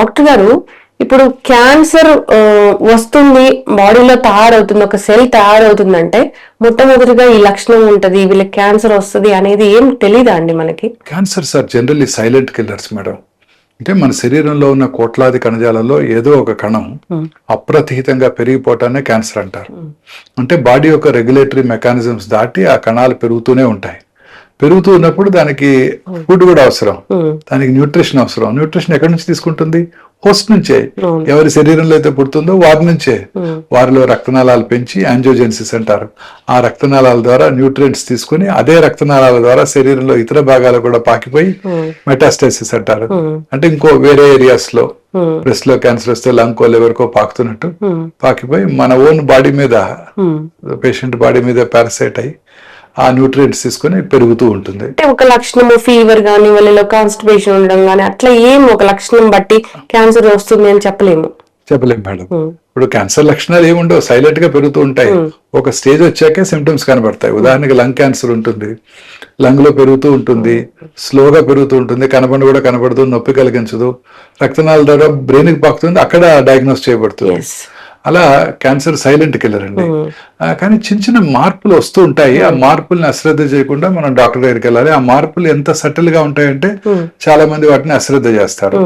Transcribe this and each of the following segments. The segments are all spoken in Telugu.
డాక్టర్ గారు ఇప్పుడు క్యాన్సర్ వస్తుంది బాడీలో తయారవుతుంది ఒక సెల్ తయారవుతుందంటే మొట్టమొదటిగా ఈ లక్షణం ఉంటది వీళ్ళకి క్యాన్సర్ వస్తుంది అనేది ఏం తెలియదా అండి మనకి cancer sir generally silent killers madam అంటే మన శరీరంలో ఉన్న కోట్లాది కణజాలలో ఏదో ఒక కణం అప్రతిహితంగా పెరిగిపోవటాన్ని క్యాన్సర్ అంటారు అంటే బాడీ యొక్క రెగ్యులేటరీ మెకానిజమ్స్ దాటి ఆ కణాలు పెరుగుతూనే ఉంటాయి పెరుగుతూ ఉన్నప్పుడు దానికి ఫుడ్ కూడా అవసరం దానికి న్యూట్రిషన్ అవసరం న్యూట్రిషన్ ఎక్కడి నుంచి తీసుకుంటుంది హోస్ట్ నుంచే ఎవరి శరీరంలో అయితే పుడుతుందో వారి నుంచే వారిలో రక్తనాళాలు పెంచి యాంజోజెన్సిస్ అంటారు ఆ రక్తనాళాల ద్వారా న్యూట్రియంట్స్ తీసుకుని అదే రక్తనాళాల ద్వారా శరీరంలో ఇతర భాగాలు కూడా పాకిపోయి మెటాస్టైసిస్ అంటారు అంటే ఇంకో వేరే ఏరియాస్ లో బ్రెస్ట్ లో క్యాన్సర్ వస్తే లంకో లివర్కో పాకుతున్నట్టు పాకిపోయి మన ఓన్ బాడీ మీద పేషెంట్ బాడీ మీద పారసైట్ అయ్యి ఆ న్యూట్రియంట్స్ తీసుకుని పెరుగుతూ ఉంటుంది అంటే ఒక లక్షణము ఫీవర్ గానీ వాళ్ళలో కాన్స్టిపేషన్ ఉండడం గానీ అట్లా ఏం ఒక లక్షణం బట్టి క్యాన్సర్ వస్తుంది అని చెప్పలేము చెప్పలేము మేడం ఇప్పుడు క్యాన్సర్ లక్షణాలు ఏముండవు సైలెంట్ గా పెరుగుతూ ఉంటాయి ఒక స్టేజ్ వచ్చాకే సిమ్టమ్స్ కనబడతాయి ఉదాహరణకి లంగ్ క్యాన్సర్ ఉంటుంది లంగ్ లో పెరుగుతూ ఉంటుంది స్లోగా పెరుగుతూ ఉంటుంది కనబడి కూడా కనబడదు నొప్పి కలిగించదు రక్తనాల ద్వారా బ్రెయిన్ పాకుతుంది అక్కడ డయాగ్నోస్ చేయబడుతుంది అలా క్యాన్సర్ సైలెంట్ కిల్లర్ అండి కానీ చిన్న చిన్న మార్పులు వస్తూ ఉంటాయి ఆ మార్పుల్ని అశ్రద్ధ చేయకుండా మనం డాక్టర్ దగ్గరికి వెళ్ళాలి ఆ మార్పులు ఎంత సటిల్ గా ఉంటాయంటే చాలా మంది వాటిని అశ్రద్ధ చేస్తారు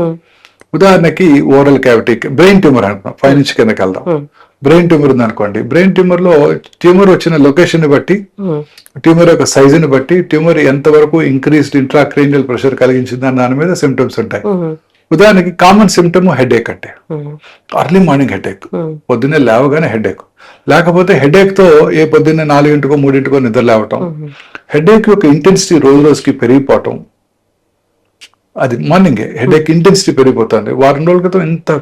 ఉదాహరణకి ఓరల్ క్యావిటీ బ్రెయిన్ ట్యూమర్ అంటున్నాం పై నుంచి కిందకి వెళ్దాం బ్రెయిన్ ట్యూమర్ ఉంది అనుకోండి బ్రెయిన్ ట్యూమర్ లో ట్యూమర్ వచ్చిన లొకేషన్ ని బట్టి ట్యూమర్ యొక్క సైజుని బట్టి ట్యూమర్ ఎంతవరకు ఇంక్రీస్డ్ ఇంట్రాక్రేనియల్ ప్రెషర్ కలిగించింది దాని మీద సిమ్టమ్స్ ఉంటాయి ఉదాహరణకి కామన్ సిమ్టమ్ హెడ్ ఏక్ అంటే అర్లీ మార్నింగ్ హెడ్ ఏక్ పొద్దున్నే లేవగానే హెడ్ ఏక్ లేకపోతే హెడ్ తో ఏ పొద్దున్నే నాలుగింటికో మూడింటికో నిద్ర లేవటం హెడ్ ఏక్ యొక్క ఇంటెన్సిటీ రోజు రోజుకి పెరిగిపోవటం అది మార్నింగ్ హెడ్ ఏక్ ఇంటెన్సిటీ పెరిగిపోతుంది వారం రోజుల క్రితం ఇంత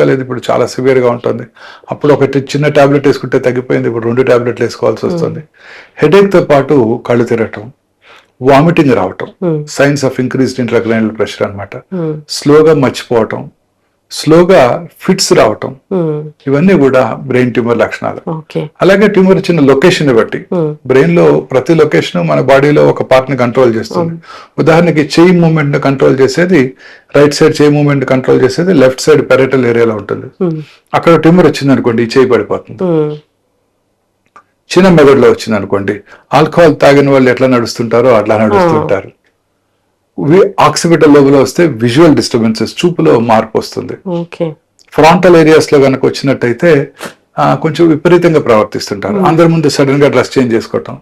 గా లేదు ఇప్పుడు చాలా సివియర్ గా ఉంటుంది అప్పుడు ఒకటి చిన్న ట్యాబ్లెట్ వేసుకుంటే తగ్గిపోయింది ఇప్పుడు రెండు ట్యాబ్లెట్లు వేసుకోవాల్సి వస్తుంది హెడ్ తో పాటు కళ్ళు తిరగటం వామిటింగ్ రావటం signs of increased intracranial pressure అనమాట స్లోగా మర్చిపోవటం స్లోగా ఫిట్స్ రావటం hmm. ఇవన్నీ కూడా బ్రెయిన్ ట్యూమర్ లక్షణాలు అలాగే ట్యూమర్ ఇచ్చిన లొకేషన్ బట్టి బ్రెయిన్ hmm. లో ప్రతి లొకేషన్ మన బాడీలో ఒక పార్ట్ ని కంట్రోల్ చేస్తుంది hmm. ఉదాహరణకి చేయి మూమెంట్ ను కంట్రోల్ చేసేది రైట్ సైడ్ చేయి మూమెంట్ కంట్రోల్ చేసేది లెఫ్ట్ సైడ్ పెరటల్ ఏరియాలో ఉంటుంది అక్కడ ట్యూమర్ వచ్చింది అనుకోండి ఈ చేయి పడిపోతుంది చిన్న మెదడులో వచ్చింది అనుకోండి ఆల్కహాల్ తాగిన వాళ్ళు ఎట్లా నడుస్తుంటారో అట్లా నడుస్తుంటారు ఆక్సిపిటల్ లోబులో వస్తే విజువల్ డిస్టర్బెన్సెస్ చూపులో మార్పు వస్తుంది ఫ్రాంటల్ ఏరియాస్ లో కనుక వచ్చినట్టయితే కొంచెం విపరీతంగా ప్రవర్తిస్తుంటారు అందరి ముందు సడన్ గా డ్రెస్ చేంజ్ చేసుకోవటం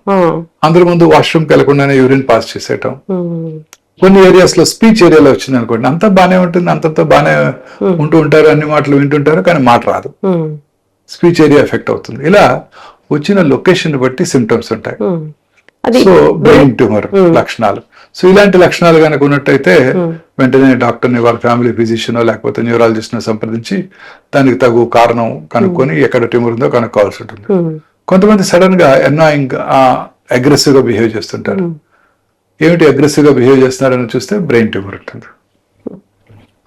అందరి ముందు వాష్రూమ్ వెళ్లకుండానే యూరిన్ పాస్ చేసేయటం కొన్ని ఏరియాస్ లో స్పీచ్ ఏరియాలో వచ్చింది అనుకోండి అంతా బానే ఉంటుంది అంతంతా బానే ఉంటూ ఉంటారు అన్ని మాటలు వింటుంటారు కానీ మాట రాదు స్పీచ్ ఏరియా ఎఫెక్ట్ అవుతుంది ఇలా వచ్చిన లొకేషన్ బట్టి సిమ్టమ్స్ ఉంటాయి సో బ్రెయిన్ ట్యూమర్ లక్షణాలు సో ఇలాంటి లక్షణాలు కనుక ఉన్నట్టయితే వెంటనే డాక్టర్ని వాళ్ళ ఫ్యామిలీ ఫిజిషియన్ లేకపోతే న్యూరాలజిస్ట్ను సంప్రదించి దానికి తగు కారణం కనుక్కొని ఎక్కడ ట్యూమర్ ఉందో కనుక్కోవాల్సి ఉంటుంది కొంతమంది సడన్ గా ఎన్నాయింగ్ అగ్రెసివ్ గా బిహేవ్ చేస్తుంటారు ఏమిటి అగ్రెసివ్ గా బిహేవ్ చేస్తున్నారని చూస్తే బ్రెయిన్ ట్యూమర్ ఉంటుంది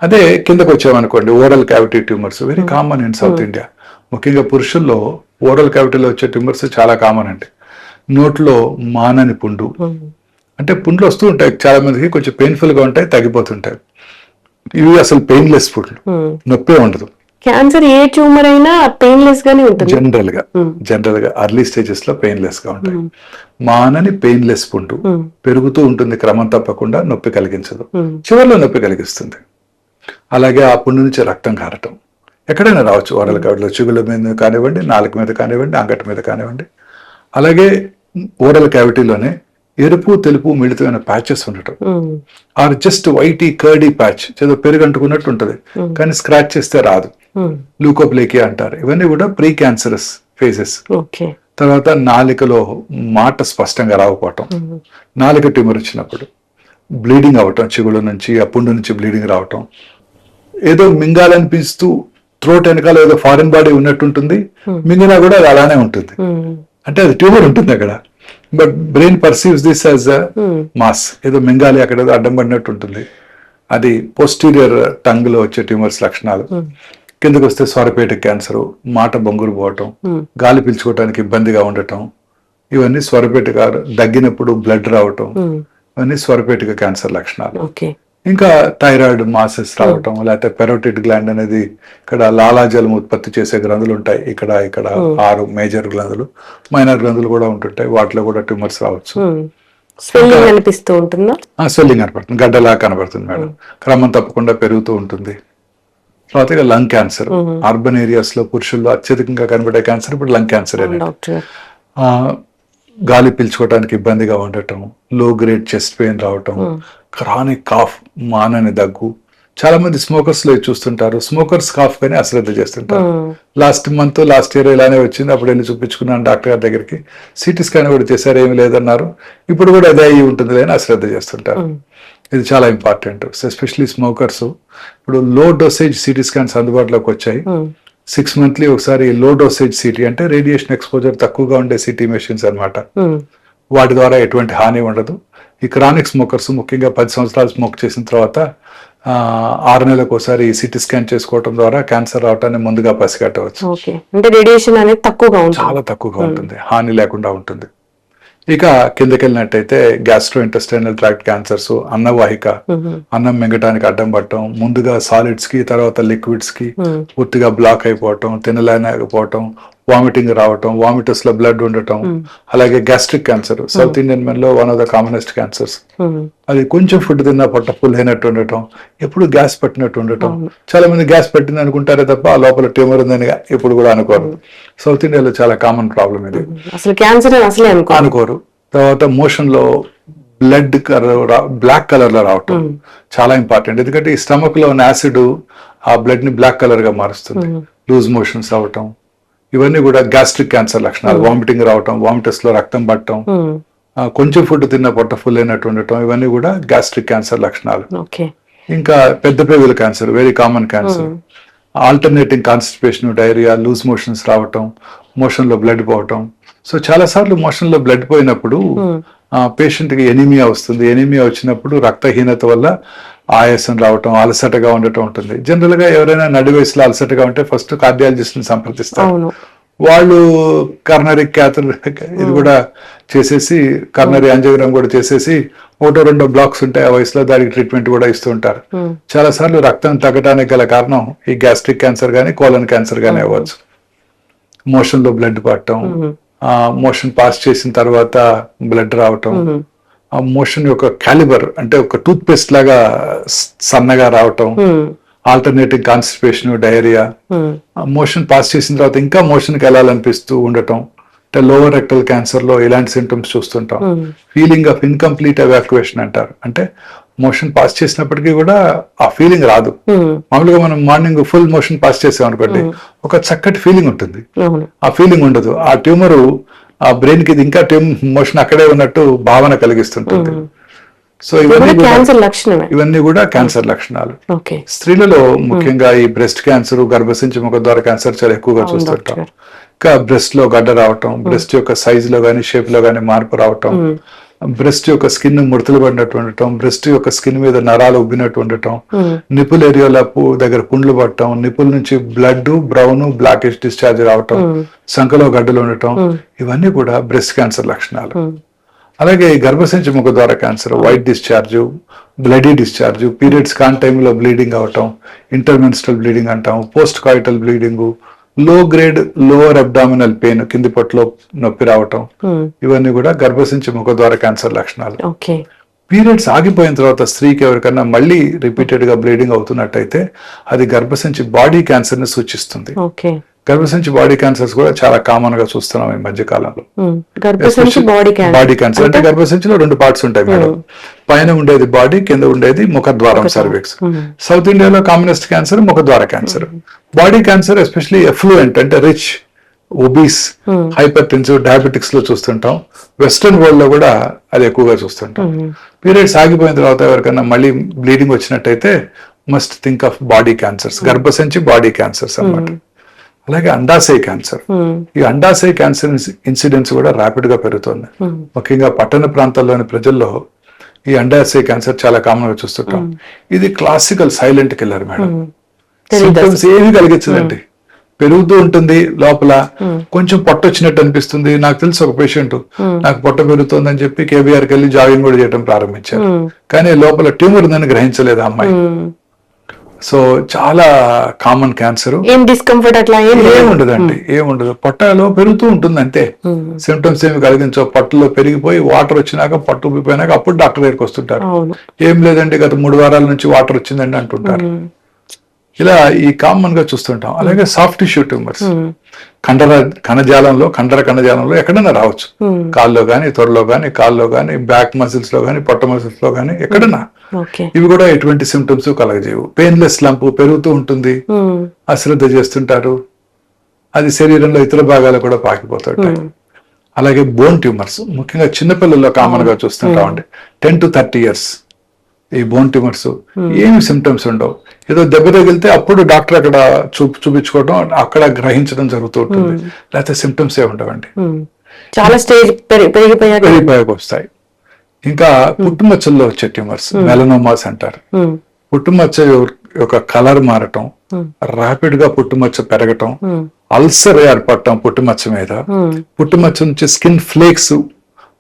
అదే కిందకు వచ్చామనుకోండి oral cavity tumours very common in South India ముఖ్యంగా పురుషుల్లో ఓరల్ క్యావిటీలో వచ్చే ట్యూమర్స్ చాలా కామన్ అండి నోట్లో మానని పుండు అంటే పుండ్లు వస్తూ ఉంటాయి చాలా మందికి కొంచెం పెయిన్ఫుల్గా ఉంటాయి తగ్గిపోతుంటాయి ఇవి అసలు పెయిన్లెస్ పుండ్లు hmm. నొప్పే ఉండదు క్యాన్సర్ ఏ ట్యూమర్ అయినా పెయిన్లెస్ గానే ఉంటుంది జనరల్ గా జనరల్ గా అర్లీ స్టేజెస్ లో పెయిన్లెస్ గా ఉంటాయి hmm. మానని పెయిన్లెస్ పుండు hmm. పెరుగుతూ ఉంటుంది క్రమం తప్పకుండా నొప్పి కలిగించదు చివరిలో నొప్పి కలిగిస్తుంది అలాగే ఆ పుండు నుంచి రక్తం కారటం ఎక్కడైనా రావచ్చు వరల కవిడలో చెవుల మీద కానివ్వండి నాలుగు మీద కానివ్వండి అంగటి మీద కానివ్వండి అలాగే ఓరల్ క్యావిటీలోనే ఎరుపు తెలుపు మిళితమైన ప్యాచెస్ ఉండటం hmm. Or just whitey curdy patch ఏదో అంటుకున్నట్టు ఉంటుంది hmm. కానీ స్క్రాచ్ చేస్తే రాదు hmm. లూకోప్లేకియా అంటారు ఇవన్నీ కూడా ప్రీ క్యాన్సరస్ ఫేజెస్ తర్వాత నాలికలో మాట స్పష్టంగా రాకపోవటం నాలిక ట్యూమర్ వచ్చినప్పుడు బ్లీడింగ్ అవటం చెగుల నుంచి ఆ పుండు నుంచి బ్లీడింగ్ రావటం ఏదో మింగాలనిపిస్తూ థ్రోట్ వెనకాల ఏదో ఫారిన్ బాడీ ఉన్నట్టుంటుంది hmm. మింగినా కూడా అది అలానే ఉంటుంది hmm. అంటే అది ట్యూమర్ ఉంటుంది అక్కడ but brain perceives this as a hmm. Mass ఏదో మింగాలి అక్కడ ఏదో అడ్డం పడినట్టు ఉంటుంది అది పోస్టీరియర్ టంగ్ లో వచ్చే ట్యూమర్స్ లక్షణాలు కిందకు వస్తే స్వరపేట క్యాన్సర్ మాట బొంగురు పోవటం గాలి పీల్చుకోవడానికి ఇబ్బందిగా ఉండటం ఇవన్నీ స్వరపేటక దగ్గినప్పుడు బ్లడ్ రావటం ఇవన్నీ స్వరపేటిక క్యాన్సర్ లక్షణాలు ఇంకా థైరాయిడ్ మాసెస్ రావటం లేకపోతే పెరోటిడ్ గ్లాండ్ అనేది ఇక్కడ లాలాజలం ఉత్పత్తి చేసే గ్రంథులు ఉంటాయి ఇక్కడ ఇక్కడ ఆరు మేజర్ గ్రంథులు మైనర్ గ్రంథులు కూడా ఉంటుంటాయి వాటిలో కూడా ట్యూమర్స్ రావచ్చు స్వెల్లింగ్ అనిపిస్తూ ఉంటుందా స్వెల్లింగ్ కనపడుతుంది గడ్డలా కనపడుతుంది మేడం క్రమం తప్పకుండా పెరుగుతూ ఉంటుంది తర్వాత ఇక లంగ్ క్యాన్సర్ అర్బన్ ఏరియాస్ లో పురుషుల్లో అత్యధికంగా కనబడే క్యాన్సర్ ఇప్పుడు లంగ్ క్యాన్సర్ గాలి పీల్చుకోవడానికి ఇబ్బందిగా ఉండటం లో గ్రేడ్ చెస్ట్ పెయిన్ రావటం క్రానిక్ కాఫ్ మానని దగ్గు చాలా మంది స్మోకర్స్ లో చూస్తుంటారు స్మోకర్స్ కాఫ్ కానీ అశ్రద్ధ చేస్తుంటారు లాస్ట్ మంత్ లాస్ట్ ఇయర్ ఇలానే వచ్చింది అప్పుడు వెళ్ళి చూపించుకున్నాను డాక్టర్ గారి దగ్గరికి సిటీ స్కాన్ కూడా చేశారు ఏమి లేదన్నారు ఇప్పుడు కూడా అదే అయ్యి ఉంటుంది అని అశ్రద్ధ చేస్తుంటారు ఇది చాలా ఇంపార్టెంట్ ఎస్పెషలీ స్మోకర్స్ ఇప్పుడు లో డోసేజ్ సిటీ స్కాన్స్ అందుబాటులోకి వచ్చాయి సిక్స్ మంత్లీ ఒకసారి లో డోసేజ్ సిటీ అంటే రేడియేషన్ ఎక్స్పోజర్ తక్కువగా ఉండే సిటీ మెషిన్స్ అనమాట వాటి ద్వారా ఎటువంటి హాని ఉండదు ఈ క్రానిక్ స్మోకర్స్ ముఖ్యంగా పది సంవత్సరాలు స్మోక్ చేసిన తర్వాత ఆరు నెలలకు ఒకసారి సిటీ స్కాన్ చేసుకోవడం ద్వారా క్యాన్సర్ రావటాన్ని ముందుగా పసిగట్టవచ్చు అంటే రేడియేషన్ అనేది తక్కువగా ఉంటుంది చాలా తక్కువగా ఉంటుంది హాని లేకుండా ఉంటుంది ఇక కిందకి వెళ్ళినట్టయితే గ్యాస్ట్రో ఇంటెస్టైనల్ ట్రాక్ట్ క్యాన్సర్స్ అన్నవాహిక అన్నం మింగటానికి అడ్డం పట్టడం ముందుగా సాలిడ్స్ కి తర్వాత లిక్విడ్స్ కి పూర్తిగా బ్లాక్ అయిపోవటం తినలేకపోవటం వామిటింగ్ రావటం వామిటస్ లో బ్లడ్ ఉండటం hmm. అలాగే gastric cancer south Indian men లో one of the commonest cancers అది కొంచెం ఫుడ్ తిన్నా పొట్ట ఫుల్ అయినట్టు ఉండటం ఎప్పుడు గ్యాస్ పట్టినట్టు ఉండటం చాలా మంది గ్యాస్ పట్టింది అనుకుంటారే తప్ప ఆ లోపల ట్యూమర్ ఉందని ఎప్పుడు కూడా అనుకోరు సౌత్ hmm. ఇండియాలో చాలా కామన్ ప్రాబ్లం ఇది hmm. అసలు క్యాన్సర్ అనుకోరు తర్వాత మోషన్ లో బ్లడ్ కలర్ బ్లాక్ కలర్ లో రావటం చాలా ఇంపార్టెంట్ ఎందుకంటే ఈ స్టమక్ లో ఉన్న యాసిడ్ ఆ బ్లడ్ ని బ్లాక్ కలర్ గా మారుస్తుంది లూజ్ మోషన్స్ అవటం ఇవన్నీ కూడా గ్యాస్ట్రిక్ క్యాన్సర్ లక్షణాలు వామిటింగ్ hmm. రావటం వామిటస్ లో రక్తం పట్టడం hmm. కొంచెం ఫుడ్ తిన్న పొట్ట ఫుల్ అయినట్టు ఉండటం ఇవన్నీ కూడా గ్యాస్ట్రిక్ క్యాన్సర్ లక్షణాలు ఇంకా పెద్ద పేగుల cancer very common cancer alternating constipation diarrhoea loose motions రావటం మోషన్ లో బ్లడ్ పోవటం సో చాలా సార్లు మోషన్ లో బ్లడ్ పోయినప్పుడు పేషెంట్ hmm. కి ఎనిమియా వస్తుంది ఎనిమియా వచ్చినప్పుడు రక్తహీనత వల్ల ఆయాసం రావటం అలసటగా ఉండటం ఉంటుంది జనరల్ గా ఎవరైనా నడి వయసులో అలసటగా ఉంటే ఫస్ట్ కార్డియాలజిస్ట్ని సంప్రదిస్తారు వాళ్ళు కర్నరీ క్యాథర్ ఇది కూడా చేసేసి కర్నరీ యాంజియోగ్రామ్ కూడా చేసేసి ఒకటో రెండో బ్లాక్స్ ఉంటాయి ఆ వయసులో దానికి ట్రీట్మెంట్ కూడా ఇస్తూ ఉంటారు చాలా సార్లు రక్తం తగ్గడానికి గల కారణం ఈ గ్యాస్ట్రిక్ క్యాన్సర్ గానీ కోలన్ క్యాన్సర్ కానీ అవ్వచ్చు లో బ్లడ్ పట్టడం మోషన్ పాస్ చేసిన తర్వాత బ్లడ్ రావటం ఆ మోషన్ యొక్క క్యాలిబర్ అంటే ఒక టూత్ పేస్ట్ లాగా సన్నగా రావటం alternative constipation diarrhoea motion pass చేసిన తర్వాత ఇంకా మోషన్కి వెళ్ళాలనిపిస్తూ ఉండటం అంటే లోవర్ రెక్టల్ క్యాన్సర్ లో ఇలాంటి సింటమ్స్ చూస్తుంటాం ఫీలింగ్ ఆఫ్ ఇన్కంప్లీట్ అవాక్యువేషన్ అంటారు అంటే మోషన్ పాస్ చేసినప్పటికీ కూడా ఆ ఫీలింగ్ రాదు మామూలుగా మనం మార్నింగ్ ఫుల్ మోషన్ పాస్ చేసాం అనుకోండి ఒక చక్కటి ఫీలింగ్ ఉంటుంది ఆ ఫీలింగ్ ఉండదు ఆ ట్యూమర్ ఆ బ్రెయిన్ కి ఇంకా టెం మోషన్ అక్కడే ఉన్నట్టు భావన కలిగిస్తుంటుంది సో ఇవన్నీ ఇవన్నీ కూడా క్యాన్సర్ లక్షణాలు స్త్రీలలో ముఖ్యంగా ఈ బ్రెస్ట్ క్యాన్సర్ గర్భసించి ముఖ ద్వారా క్యాన్సర్ చాలా ఎక్కువగా చూస్తుంటాం ఇంకా బ్రెస్ట్ లో గడ్డ రావటం బ్రెస్ట్ యొక్క సైజ్ లో గానీ షేప్ లో గానీ మార్పు రావటం బ్రెస్ట్ యొక్క స్కిన్ ముడతలు పడినట్టు ఉండటం బ్రెస్ట్ యొక్క స్కిన్ మీద నరాలు ఉబ్బినట్టు ఉండటం hmm. నిపుల్ ఏరియాలో దగ్గర పుండ్లు పట్టడం నిపుల్ నుంచి బ్లడ్ బ్రౌన్ బ్లాక్ డిశ్చార్జ్ రావటం hmm. సంఖలో గడ్డలు ఉండటం hmm. ఇవన్నీ కూడా బ్రెస్ట్ క్యాన్సర్ లక్షణాలు అలాగే గర్భసంచి ముఖ ద్వారా cancer white discharge bloody discharge periods కాన్ లో బ్లీడింగ్ అవటం ఇంటర్మెన్స్టల్ బ్లీడింగ్ అంటాం post coital bleeding low grade lower abdominal pain కింది పొట్టలో నొప్పి రావటం hmm. ఇవన్నీ కూడా గర్భసించి ముఖ ద్వారా క్యాన్సర్ లక్షణాలు పీరియడ్స్ ఆగిపోయిన తర్వాత స్త్రీకి ఎవరికన్నా మళ్ళీ రిపీటెడ్ గా బ్లీడింగ్ అవుతున్నట్టయితే అది గర్భసించి బాడీ క్యాన్సర్ ని సూచిస్తుంది గర్భసంచి బాడీ క్యాన్సర్స్ కూడా చాలా కామన్ గా చూస్తున్నాం ఈ మధ్య కాలంలో బాడీ క్యాన్సర్ అంటే గర్భసంచిలో రెండు పార్ట్స్ ఉంటాయి మేడం పైన ఉండేది బాడీ కింద ఉండేది ముఖద్వారం సర్వీక్స్ సౌత్ ఇండియాలో commonest cancer ముఖద్వార cancer body cancer especially affluent అంటే rich obese hypertensive diabetics లో చూస్తుంటాం వెస్ట్రన్ వరల్డ్ లో కూడా అది ఎక్కువగా చూస్తుంటాం పీరియడ్స్ ఆగిపోయిన తర్వాత ఎవరికైనా మళ్ళీ బ్లీడింగ్ వచ్చినట్టయితే must think of body cancers గర్భసంచి బాడీ క్యాన్సర్స్ అన్నమాట అలాగే అండాశయ క్యాన్సర్ ఈ అండాశయ క్యాన్సర్ ఇన్సిడెన్స్ కూడా ర్యాపిడ్ గా పెరుగుతుంది ముఖ్యంగా పట్టణ ప్రాంతాల్లోని ప్రజల్లో ఈ అండాశయ క్యాన్సర్ చాలా కామన్ గా చూస్తుంటాం ఇది classical silent killer madam symptoms ఏమి కలిగించదండి పెరుగుతూ ఉంటుంది లోపల కొంచెం పొట్ట వచ్చినట్టు అనిపిస్తుంది నాకు తెలుసు ఒక పేషెంట్ నాకు పొట్ట పెరుగుతుందని చెప్పి కేబీఆర్కి వెళ్ళి జాగింగ్ కూడా చేయడం ప్రారంభించారు కానీ లోపల ట్యూమర్ ఉందని గ్రహించలేదు అమ్మాయి సో చాలా కామన్ క్యాన్సర్ ఏం డిస్కంఫర్ట్ అట్లా ఏముండదు అండి hmm. ఏముండదు పొట్టలో పెరుగుతూ ఉంటుంది అంతే సిమ్టమ్స్ hmm. ఏమి కలిగించో పట్టులో పెరిగిపోయి వాటర్ వచ్చినాక పొట్ట ఉబ్బిపోయినాక అప్పుడు డాక్టర్ దగ్గరికి వస్తుంటారు ఏం లేదండి గత మూడు వారాల నుంచి వాటర్ వచ్చిందండి అంటుంటారు hmm. ఇలా ఈ కామన్ గా చూస్తుంటాం అలాగే సాఫ్ట్ టిష్యూ ట్యూమర్స్ కండర కణజాలంలో కండర కణజాలంలో ఎక్కడైనా రావచ్చు hmm. కాల్లో కానీ త్వరలో కానీ కాల్లో కానీ బ్యాక్ మసిల్స్ లో కానీ పొట్ట మసిల్స్ లో కానీ ఎక్కడన్నా ఇవి కూడా ఎటువంటి సిమ్టమ్స్ కలగజేయవు పెయిన్లెస్ లంపు పెరుగుతూ ఉంటుంది hmm. అశ్రద్ధ చేస్తుంటారు అది శరీరంలో ఇతర భాగాలు కూడా పాకిపోతాయి hmm. అలాగే బోన్ ట్యూమర్స్ ముఖ్యంగా చిన్నపిల్లల్లో కామన్ గా చూస్తుంటామండి టెన్ టు థర్టీ ఇయర్స్ ఈ బోన్ ట్యూమర్స్ hmm. ఏమి సిమ్టమ్స్ ఉండవు ఏదో దెబ్బ తగిలితే అప్పుడు డాక్టర్ అక్కడ చూ చూపించుకోవడం అక్కడ గ్రహించడం జరుగుతూ ఉంటుంది hmm. లేకపోతే సిమ్టమ్స్ ఏ ఉండవండి hmm. చాలా స్టేజ్ పెరిగిపోయాక వస్తాయి ఇంకా పుట్టుమచ్చల్లో వచ్చే ట్యూమర్స్ మెలనోమాస్ అంటారు పుట్టుమచ్చ యొక్క కలర్ మారటం రాపిడ్ గా పుట్టుమచ్చ పెరగటం అల్సర్ ఏర్పడటం పుట్టుమచ్చ మీద పుట్టుమచ్చ నుంచి స్కిన్ ఫ్లేక్స్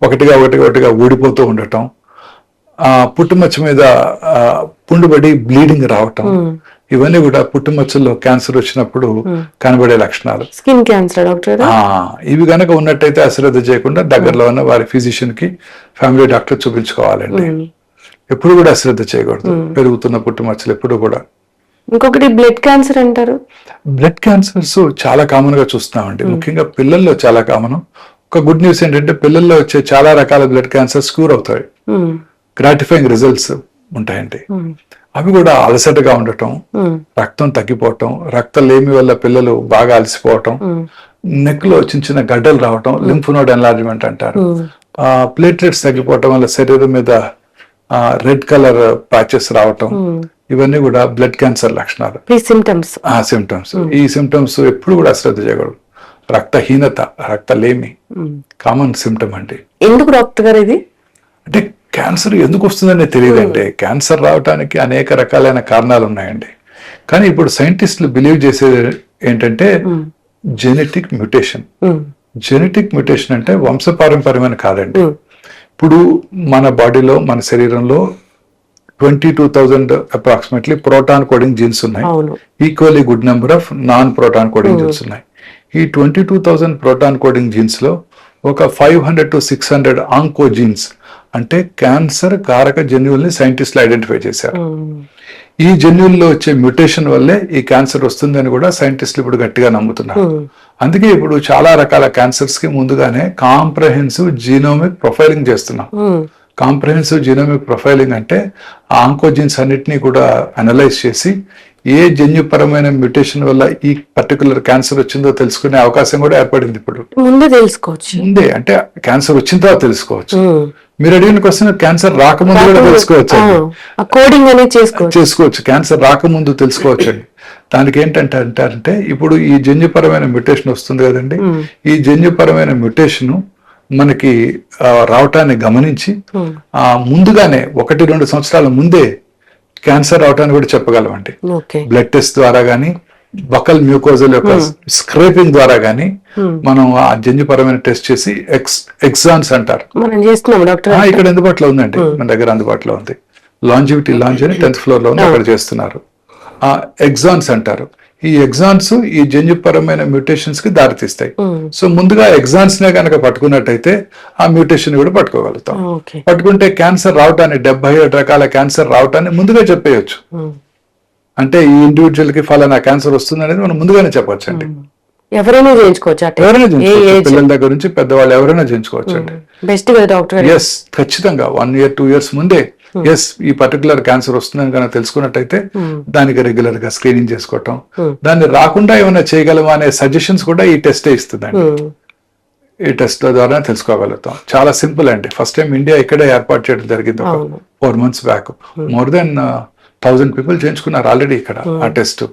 ఒకటిగా ఒకటిగా ఒకటిగా ఊడిపోతూ ఉండటం పుట్టుమచ్చ మీద పుండుబడి బ్లీడింగ్ రావటం ఇవన్నీ కూడా పుట్టుమచ్చల్లో క్యాన్సర్ వచ్చినప్పుడు కనబడే లక్షణాలు స్కిన్ క్యాన్సర్ డాక్టర్ ఇవి కనుక ఉన్నట్టయితే అశ్రద్ధ చేయకుండా దగ్గరలో ఉన్న వారి ఫిజిషియన్ కి ఫ్యామిలీ డాక్టర్ చూపించుకోవాలండి ఎప్పుడు కూడా అశ్రద్ధ చేయకూడదు పెరుగుతున్న పుట్టుమచ్చలు ఎప్పుడు కూడా ఇంకొకటి బ్లడ్ క్యాన్సర్ అంటారు బ్లడ్ క్యాన్సర్స్ చాలా కామన్ గా చూస్తున్నామండి ముఖ్యంగా పిల్లల్లో చాలా కామన్ ఒక గుడ్ న్యూస్ ఏంటంటే పిల్లల్లో వచ్చే చాలా రకాల బ్లడ్ క్యాన్సర్స్ క్యూర్ అవుతాయి గ్రాటిఫైయింగ్ రిజల్ట్స్ ఉంటాయండి hmm. అవి కూడా అలసటగా ఉండటం hmm. రక్తం తగ్గిపోవటం రక్తలేమి వల్ల పిల్లలు బాగా అలసిపోవటం hmm. నెక్ లో చిన్న చిన్న గడ్డలు రావటం లింఫ్ నోడ్ ఎన్లార్జ్మెంట్ అంటారు ప్లేట్లెట్స్ తగ్గిపోవటం వల్ల శరీరం మీద రెడ్ కలర్ ప్యాచెస్ రావటం ఇవన్నీ కూడా బ్లడ్ క్యాన్సర్ లక్షణాలు సిమ్టమ్స్ సిమ్టమ్స్ ఈ సిమ్టమ్స్ ఎప్పుడు కూడా అశ్రద్ధ చేయకూడదు రక్తహీనత రక్తలేమి కామన్ సిమ్టమ్ అండి ఎందుకు డాక్టర్ గారు ఇది అంటే క్యాన్సర్ ఎందుకు వస్తుందనే తెలియదంటే hmm. క్యాన్సర్ రావడానికి అనేక రకాలైన కారణాలు ఉన్నాయండి కానీ ఇప్పుడు సైంటిస్టులు బిలీవ్ చేసేది ఏంటంటే hmm. Genetic mutation hmm. Genetic mutation అంటే వంశపారంపర్యమైన కాదండి ఇప్పుడు మన బాడీలో మన శరీరంలో twenty two thousand approximately protein coding genes ఉన్నాయి equally good number of non protein coding genes ఉన్నాయి ఈ twenty two thousand protein coding genes లో ఒక five hundred to six hundred oncogenes అంటే క్యాన్సర్ కారక జన్యువుల్ని సైంటిస్టులు ఐడెంటిఫై చేశారు ఈ జన్యువుల్లో వచ్చే మ్యూటేషన్ వల్లే ఈ క్యాన్సర్ వస్తుందని కూడా సైంటిస్టులు ఇప్పుడు గట్టిగా నమ్ముతున్నారు అందుకే ఇప్పుడు చాలా రకాల క్యాన్సర్స్ కి ముందుగానే కాంప్రహెన్సివ్ జీనోమిక్ ప్రొఫైలింగ్ చేస్తున్నాం కాంప్రహెన్సివ్ జీనోమిక్ ప్రొఫైలింగ్ అంటే ఆంకోజిన్స్ అన్నిటినీ కూడా అనలైజ్ చేసి ఏ జన్యుపరమైన మ్యూటేషన్ వల్ల ఈ పర్టికులర్ క్యాన్సర్ వచ్చిందో తెలుసుకునే అవకాశం కూడా ఏర్పడింది ఇప్పుడు ముందే తెలుసుకోవచ్చు ముందే అంటే క్యాన్సర్ వచ్చిన తర్వాత తెలుసుకోవచ్చు మీరు అడిగిన క్వశ్చన్ క్యాన్సర్ రాకముందు కూడా తెలుసుకోవచ్చు కోడింగ్ అనేది చేసుకోవచ్చు క్యాన్సర్ రాకముందు తెలుసుకోవచ్చు అండి దానికి ఏంటంటే అంటారంటే ఇప్పుడు ఈ జన్యుపరమైన మ్యూటేషన్ వస్తుంది కదండి ఈ జన్యుపరమైన మ్యూటేషన్ మనకి రావటాన్ని గమనించి ముందుగానే ఒకటి రెండు సంవత్సరాల ముందే క్యాన్సర్ అని కూడా చెప్పగలమండి బ్లడ్ టెస్ట్ ద్వారా కానీ బకల్ మ్యూకోజల్ యొక్క స్క్రేపింగ్ ద్వారా గాని hmm. hmm. మనం ఆ జన్యుపరమైన టెస్ట్ చేసి ఎగ్జామ్స్ అంటారు ఇక్కడ అందుబాటులో ఉందండి hmm. మన దగ్గర అందుబాటులో ఉంది లాంజివిటీ లాంజ్ అని టెన్త్ ఫ్లోర్ లో ఉంది అక్కడ చేస్తున్నారు ఆ ఎగ్జామ్స్ అంటారు ఈ ఎగ్జాన్స్ ఈ జన్యుపరమైన మ్యూటేషన్స్ కి దారితీస్తాయి సో ముందుగా ఎగ్జాన్స్ నే కనుక పట్టుకున్నట్టయితే ఆ మ్యూటేషన్ కూడా పట్టుకోగలుగుతాం పట్టుకుంటే క్యాన్సర్ రావటాన్ని డెబ్బై ఏడు రకాల క్యాన్సర్ రావటాన్ని ముందుగా చెప్పేయచ్చు అంటే ఈ ఇండివిజువల్ కి ఫలానా క్యాన్సర్ వస్తుంది అనేది మనం ముందుగానే చెప్పొచ్చు అండి ఎవరైనా చేయించుకోవచ్చు ఎవరైనా పిల్లల దగ్గర నుంచి పెద్దవాళ్ళు ఎవరైనా చేయించుకోవచ్చు అండి బెస్ట్ డాక్టర్ ఎస్ ఖచ్చితంగా వన్ ఇయర్ టూ ఇయర్స్ ముందే ఎస్ hmm. ఈ పర్టికులర్ క్యాన్సర్ వస్తుందని కనుక తెలుసుకున్నట్టయితే hmm. దానికి రెగ్యులర్ గా స్క్రీనింగ్ చేసుకోవటం hmm. దాన్ని రాకుండా ఏమైనా చేయగలమా అనే సజెషన్స్ కూడా ఈ టెస్టే ఇస్తుందండి ఈ టెస్ట్ ద్వారా తెలుసుకోగలుగుతాం చాలా సింపుల్ అండి ఫస్ట్ టైం ఇండియా ఇక్కడే ఏర్పాటు చేయడం జరిగింది four months back more than thousand people చేయించుకున్నారు ఆల్రెడీ ఇక్కడ ఆ టెస్ట్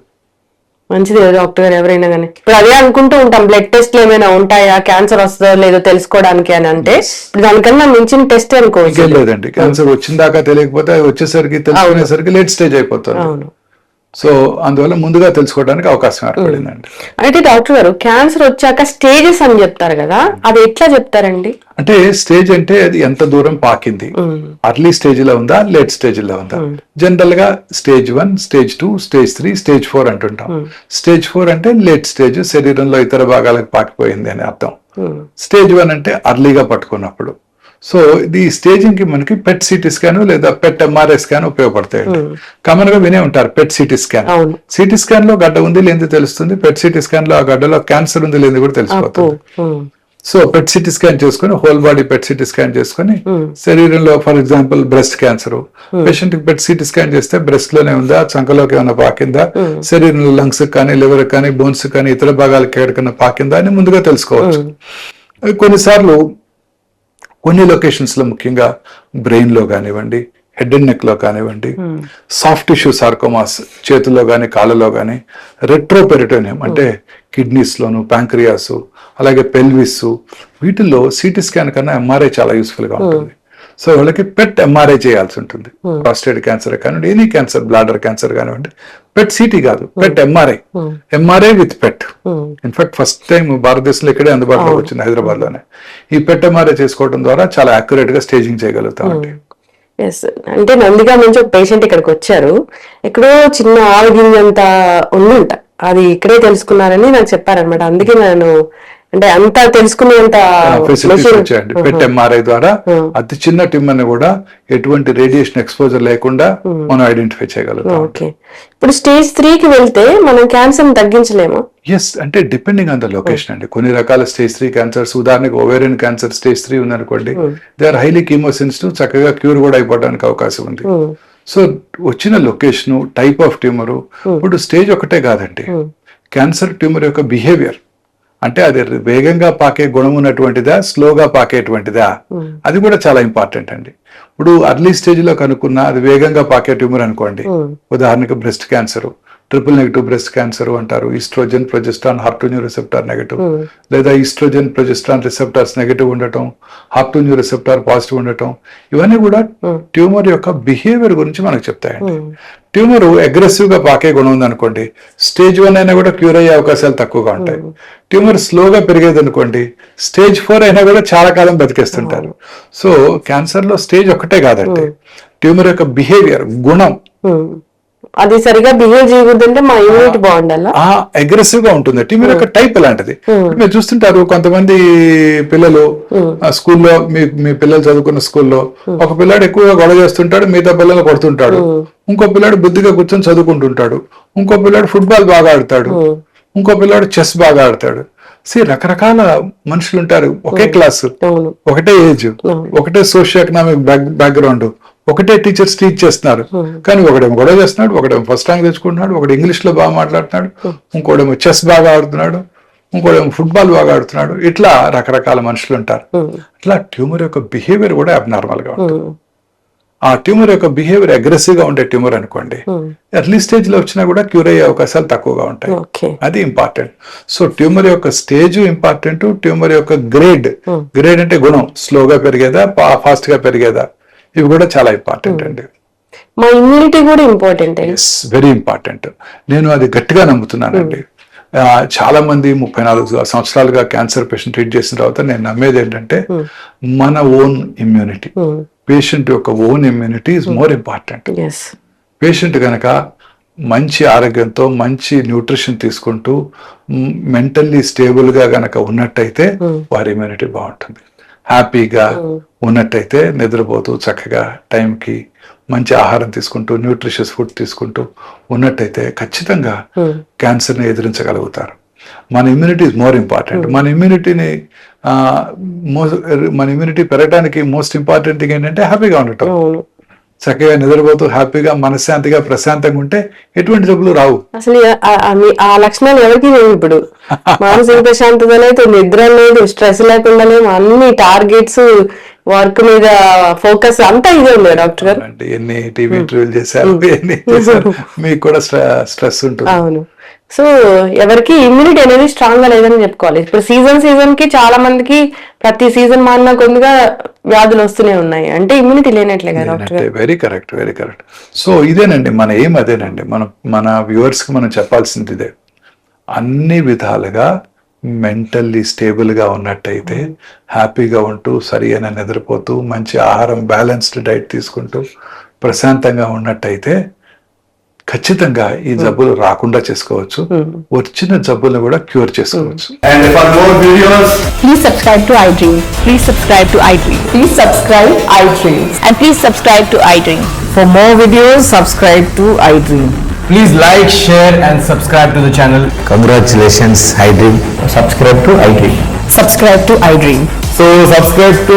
మంచిది డాక్టర్ గారు ఎవరైనా కానీ ఇప్పుడు అదే అనుకుంటూ ఉంటాం బ్లడ్ టెస్ట్లు ఏమైనా ఉంటాయా క్యాన్సర్ వస్తుందో లేదో తెలుసుకోవడానికి అని అంటే దానికన్నా మించిన టెస్ట్ అనుకోవచ్చు లేదండి క్యాన్సర్ వచ్చిన దాకా తెలియకపోతే వచ్చేసరికి తెలుసుకునేసరికి లేట్ స్టేజ్ అయిపోతుంది అవును సో అందువల్ల ముందుగా తెలుసుకోవడానికి అవకాశం ఏర్పడిందండి అంటే డాక్టర్ గారు క్యాన్సర్ వచ్చాక స్టేజెస్ అని చెప్తారు కదా అది ఎట్లా చెప్తారండి అంటే స్టేజ్ అంటే అది ఎంత దూరం పాకింది అర్లీ స్టేజ్ లో ఉందా లేట్ స్టేజ్ లో ఉందా జనరల్ గా stage one stage two stage three stage four అంటుంటాం స్టేజ్ ఫోర్ అంటే లేట్ స్టేజ్ శరీరంలో ఇతర భాగాలకు పాకిపోయింది అని అర్థం స్టేజ్ వన్ అంటే అర్లీగా పట్టుకున్నప్పుడు సో ఈ కి మనకి పెట్ సిటీ స్కాన్ లేదా పెట్ ఎంఆర్ఐ స్కాన్ ఉపయోగపడతాయి hmm. కామన్ గా వినే ఉంటారు PET CT scan CT scan లో గడ్డ ఉంది లేనిది తెలుస్తుంది పెట్ సిటీ స్కాన్ లో ఆ గడ్డలో క్యాన్సర్ ఉంది లేనిది కూడా తెలిసిపోతుంది సో పెట్ సిటీ స్కాన్ చేసుకుని whole body PET CT scan చేసుకుని శరీరంలో for example breast cancer patient కి పెట్ సిటీ స్కాన్ చేస్తే బ్రెస్ట్ లోనే ఉందా చంకలోకి ఏమైనా పాకిందా hmm. శరీరంలో లంగ్స్ కానీ లివర్ కానీ బోన్స్ కానీ ఇతర భాగాలకి ఎక్కడికన్నా పాకిందా అని ముందుగా తెలుసుకోవచ్చు hmm. కొన్నిసార్లు కొన్ని లొకేషన్స్లో ముఖ్యంగా బ్రెయిన్లో కానివ్వండి హెడ్ అండ్ నెక్లో కానివ్వండి సాఫ్ట్ టిష్యూ సార్కోమాస్ చేతుల్లో కానీ కాళ్ళలో కానీ రెట్రోపెరిటోనియం అంటే కిడ్నీస్లోను hmm. ప్యాంక్రియాసు అలాగే పెల్విస్ వీటిల్లో సిటీ స్కాన్ కన్నా ఎంఆర్ఐ చాలా యూస్ఫుల్గా hmm. ఉంటుంది సో వాళ్ళకి పెట్ ఎంఆర్ఐ చేయాల్సి ఉంటుంది ప్రాస్టేట్ hmm. క్యాన్సర్ కానివ్వండి ఎనీ క్యాన్సర్ బ్లాడర్ క్యాన్సర్ కానివ్వండి పెట్ సిటీ కాదు PET MRI MRI with PET in fact first time భారతదేశంలో ఇక్కడే అందుబాటులో hmm. వచ్చింది హైదరాబాద్ లోనే ఈ పెట్ ఎంఆర్ఐ చేసుకోవడం ద్వారా చాలా అక్యురేట్ గా స్టేజింగ్ చేయగలుగుతాం ఎస్ hmm. అంటే నందిగా నుంచి ఒక పేషెంట్ ఇక్కడికి వచ్చారు ఎక్కడో చిన్న ఆరోగ్యం అంతా అంత ఉందంట అది ఇక్కడే తెలుసుకున్నారని నాకు చెప్పారనమాట అందుకే నేను అంటే అంత తెలుసుకునేంత పెట్ ఎంఆర్ఐ ద్వారా అతి చిన్న టిమ్మని కూడా ఎటువంటి రేడియేషన్ ఎక్స్పోజర్ లేకుండా మనం ఐడెంటిఫై చేయగలుగుతాం ఇప్పుడు స్టేజ్ త్రీకి వెళ్తే మనం క్యాన్సర్ తగ్గించలేము ఎస్ అంటే డిపెండింగ్ ఆన్ ద లొకేషన్ అండి కొన్ని రకాల స్టేజ్ త్రీ క్యాన్సర్స్ ఉదాహరణకు ఓవేరియన్ క్యాన్సర్ స్టేజ్ త్రీ ఉందనుకోండి దే ఆర్ హైలీ ను చక్కగా క్యూర్ కూడా అయిపోవడానికి అవకాశం ఉంది సో వచ్చిన లొకేషన్ టైప్ ఆఫ్ ట్యూమర్ ఇప్పుడు స్టేజ్ ఒకటే కాదండి క్యాన్సర్ ట్యూమర్ యొక్క బిహేవియర్ అంటే అది వేగంగా పాకే గుణం ఉన్నటువంటిదా స్లోగా పాకేటువంటిదా అది కూడా చాలా ఇంపార్టెంట్ అండి ఇప్పుడు అర్లీ లో కనుక్కున్న అది వేగంగా పాకే ట్యూమర్ అనుకోండి ఉదాహరణకు breast cancer triple negative breast cancer అంటారు ఈస్ట్రోజన్ ప్రొజెస్ట్రాన్ హార్టోన్యూ రిసెప్టార్ నెగిటివ్ లేదా ఈస్ట్రోజన్ ప్రొజెస్ట్రాన్ రిసెప్టార్స్ నెగిటివ్ ఉండటం హార్టోన్యూ రిసెప్టార్ పాజిటివ్ ఉండటం ఇవన్నీ కూడా ట్యూమర్ hmm. యొక్క బిహేవియర్ గురించి మనకు చెప్తాయండి ట్యూమర్ hmm. గా పాకే గుణం ఉందనుకోండి స్టేజ్ వన్ అయినా కూడా క్యూర్ అయ్యే అవకాశాలు తక్కువగా ఉంటాయి ట్యూమర్ hmm. స్లోగా పెరిగేది అనుకోండి స్టేజ్ ఫోర్ అయినా కూడా చాలా కాలం బతికేస్తుంటారు సో క్యాన్సర్ లో స్టేజ్ ఒకటే కాదండి ట్యూమర్ యొక్క బిహేవియర్ గుణం అది సరిగా బిహేవ్ చేయకూడదంటే మా యూనిట్ బాగుండాలి అగ్రెసివ్ గా ఉంటుంది అంటే మీరు ఒక టైప్ hmm. ఇలాంటిది hmm. మీరు చూస్తుంటారు కొంతమంది పిల్లలు hmm. స్కూల్లో మీ మీ పిల్లలు చదువుకున్న స్కూల్లో ఒక పిల్లాడు ఎక్కువగా గొడవ చేస్తుంటాడు మిగతా పిల్లలు కొడుతుంటాడు ఇంకో పిల్లాడు బుద్ధిగా కూర్చొని చదువుకుంటుంటాడు ఇంకో పిల్లాడు ఫుట్బాల్ బాగా ఆడతాడు ఇంకో పిల్లాడు చెస్ బాగా ఆడతాడు సి రకరకాల మనుషులు ఉంటారు ఒకే క్లాసు ఒకటే ఏజ్ ఒకటే సోషియో ఎకనామిక్ బ్యాక్గ్రౌండ్ ఒకటే టీచర్స్ టీచ్ చేస్తున్నారు కానీ ఒకడేమో గొడవ చేస్తున్నాడు ఒకడేమో ఫస్ట్ ర్యాంక్ తెచ్చుకుంటున్నాడు ఒకటి ఇంగ్లీష్ లో బాగా మాట్లాడుతున్నాడు hmm. ఇంకోడేమో చెస్ బాగా ఆడుతున్నాడు ఇంకోడేమో ఫుట్బాల్ బాగా ఆడుతున్నాడు ఇట్లా రకరకాల మనుషులు ఉంటారు hmm. అట్లా ట్యూమర్ యొక్క బిహేవియర్ కూడా అబ్నార్మల్ గా ఉంటుంది hmm. ఆ ట్యూమర్ యొక్క బిహేవియర్ అగ్రెసివ్ గా ఉండే ట్యూమర్ అనుకోండి ఎర్లీ స్టేజ్ లో వచ్చినా కూడా క్యూర్ అయ్యే అవకాశాలు తక్కువగా ఉంటాయి అది ఇంపార్టెంట్ సో ట్యూమర్ యొక్క స్టేజ్ ఇంపార్టెంట్ ట్యూమర్ యొక్క గ్రేడ్ గ్రేడ్ అంటే గుణం స్లోగా పెరిగేదా ఫాస్ట్ గా పెరిగేదా ఇవి కూడా చాలా ఇంపార్టెంట్ అండి మా ఇమ్యూనిటీ కూడా ఇంపార్టెంట్ వెరీ ఇంపార్టెంట్ నేను అది గట్టిగా నమ్ముతున్నానండి చాలా మంది ముప్పై నాలుగు సంవత్సరాలుగా క్యాన్సర్ పేషెంట్ ట్రీట్ చేసిన తర్వాత నేను నమ్మేది ఏంటంటే మన ఓన్ ఇమ్యూనిటీ పేషెంట్ యొక్క own immunity is more important patient కనుక మంచి ఆరోగ్యంతో మంచి న్యూట్రిషన్ తీసుకుంటూ మెంటల్లీ స్టేబుల్గా గనక ఉన్నట్టయితే వారి ఇమ్యూనిటీ బాగుంటుంది హ్యాపీగా ఉన్నట్టయితే నిద్రపోతూ చక్కగా టైంకి మంచి ఆహారం తీసుకుంటూ న్యూట్రిషియస్ ఫుడ్ తీసుకుంటూ ఉన్నట్టయితే ఖచ్చితంగా క్యాన్సర్ని ఎదిరించగలుగుతారు మన ఇమ్యూనిటీ ఇస్ మోర్ ఇంపార్టెంట్ మన ఇమ్యూనిటీని మన ఇమ్యూనిటీ పెరగడానికి మోస్ట్ ఇంపార్టెంట్ ఏంటంటే హ్యాపీగా ఉండటం చక్కగా నిద్రపోతూ హ్యాపీగా మనశ్శాంతిగా ప్రశాంతంగా ఉంటే ఎటువంటి జబ్బులు రావు అసలు ఆ లక్షణాలు ఎవరికి లేవు ఇప్పుడు మానసిక ప్రశాంతత అయితే నిద్ర లేదు స్ట్రెస్ లేకుండా లేవు అన్ని టార్గెట్స్ వర్క్ మీద ఫోకస్ అంతా ఇదే ఉంది డాక్టర్ గారు ఎన్ని టీవీ ఇంటర్వ్యూలు చేశారు ఎన్ని చేశారు మీకు కూడా స్ట్రెస్ ఉంటుంది అవును సో ఎవరికి ఇమ్యూనిటీ అనేది స్ట్రాంగ్ గా లేదని చెప్పుకోవాలి ఇప్పుడు సీజన్ సీజన్ కి చాలా మందికి ప్రతి సీజన్ మారిన కొద్దిగా వ్యాధులు వస్తూనే ఉన్నాయి అంటే ఇమ్యూనిటీ లేనట్లే కదా very correct very correct so ఇదేనండి మన ఏం అదేనండి మన మన వ్యూవర్స్ కి మనం చెప్పాల్సింది ఇదే అన్ని విధాలుగా మెంటల్లీ స్టేబుల్గా ఉన్నట్టయితే హ్యాపీగా ఉంటూ సరి అని నిద్రపోతూ మంచి ఆహారం బ్యాలెన్స్డ్ డైట్ తీసుకుంటూ ప్రశాంతంగా ఉన్నట్టయితే ఖచ్చితంగా ఈ జబ్బులు hmm. రాకుండా చేసుకోవచ్చు hmm. వచ్చిన జబ్బులను కూడా క్యూర్ చేసుకోవచ్చు and for more videos please subscribe to iDream please subscribe to iDream please subscribe iDream and please subscribe to iDream for more videos subscribe to iDream please like share and subscribe to channel congratulations iDream subscribe to iDream subscribe to iDream so subscribe to